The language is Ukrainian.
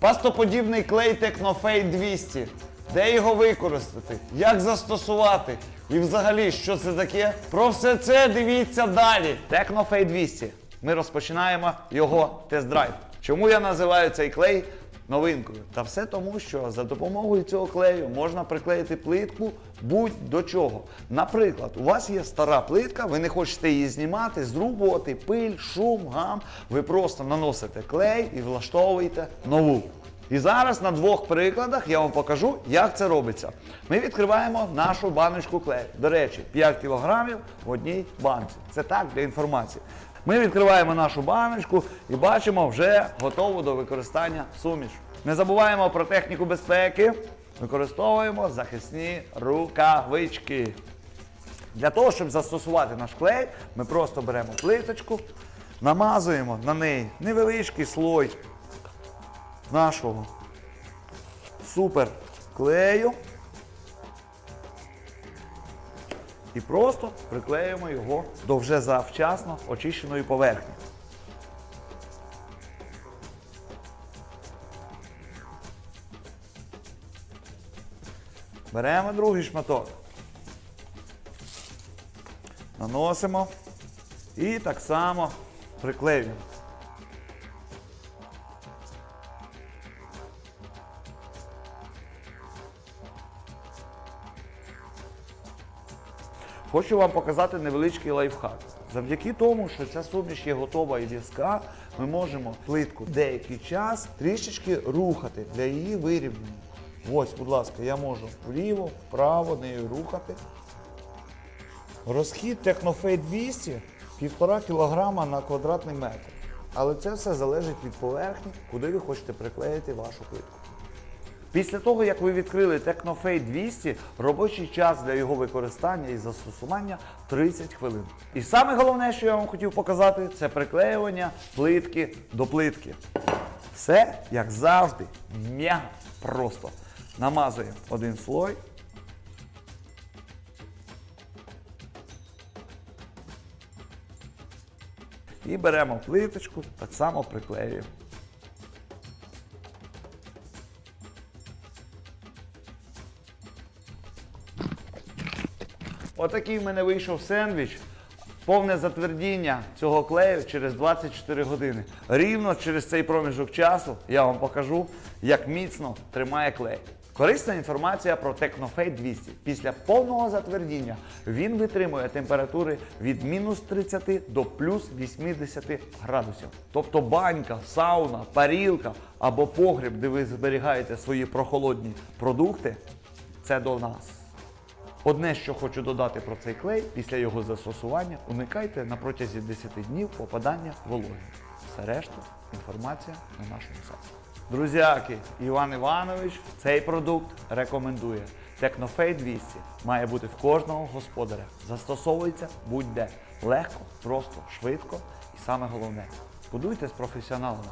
Пастоподібний клей Technofade 200. Де його використати? Як застосувати? І взагалі, що це таке? Про все це дивіться далі. Technofade 200. Ми розпочинаємо його тест-драйв. Чому я називаю цей клей новинкою? Та все тому, що за допомогою цього клею можна приклеїти плитку будь-до чого. Наприклад, у вас є стара плитка, ви не хочете її знімати з роботи, пиль, шум, гам. Ви просто наносите клей і влаштовуєте нову. І зараз на двох прикладах я вам покажу, як це робиться. Ми відкриваємо нашу баночку клею. До речі, 5 кілограмів в одній банці. Це так для інформації. Ми відкриваємо нашу баночку і бачимо вже готову до використання суміш. Не забуваємо про техніку безпеки. Використовуємо захисні рукавички. Для того, щоб застосувати наш клей, ми просто беремо плиточку, намазуємо на неї невеличкий слой нашого супер клею і просто приклеюємо його до вже завчасно очищеної поверхні. Беремо другий шматок. Наносимо і так само приклеюємо. Хочу вам показати невеличкий лайфхак. Завдяки тому, що ця суміш є готова і в'язка, ми можемо плитку деякий час трішечки рухати для її вирівняння. Ось, будь ласка, я можу вліво, вправо нею рухати. Розхід Technofade 200 1,5 кг на квадратний метр. Але це все залежить від поверхні, куди ви хочете приклеїти вашу плитку. Після того, як ви відкрили Technofade 200, робочий час для його використання і застосування 30 хвилин. І саме головне, що я вам хотів показати, це приклеювання плитки до плитки. Все, як завжди, м'яко просто. Намазуємо один слой. І беремо плиточку, так само приклеюємо. Отакий в мене вийшов сендвіч. Повне затвердіння цього клею через 24 години. Рівно через цей проміжок часу я вам покажу, як міцно тримає клей. Корисна інформація про Technofade 200. Після повного затвердіння він витримує температури від мінус 30 до плюс 80 градусів. Тобто банька, сауна, парілка або погріб, де ви зберігаєте свої прохолодні продукти, це до нас. Одне, що хочу додати про цей клей, після його застосування уникайте на протязі 10 днів попадання вологи. Все решта інформація на нашому сайті. Друзяки, Іван Іванович цей продукт рекомендує. Technofade 200 має бути в кожного господаря. Застосовується будь-де. Легко, просто, швидко і саме головне. Будуйте з професіоналами.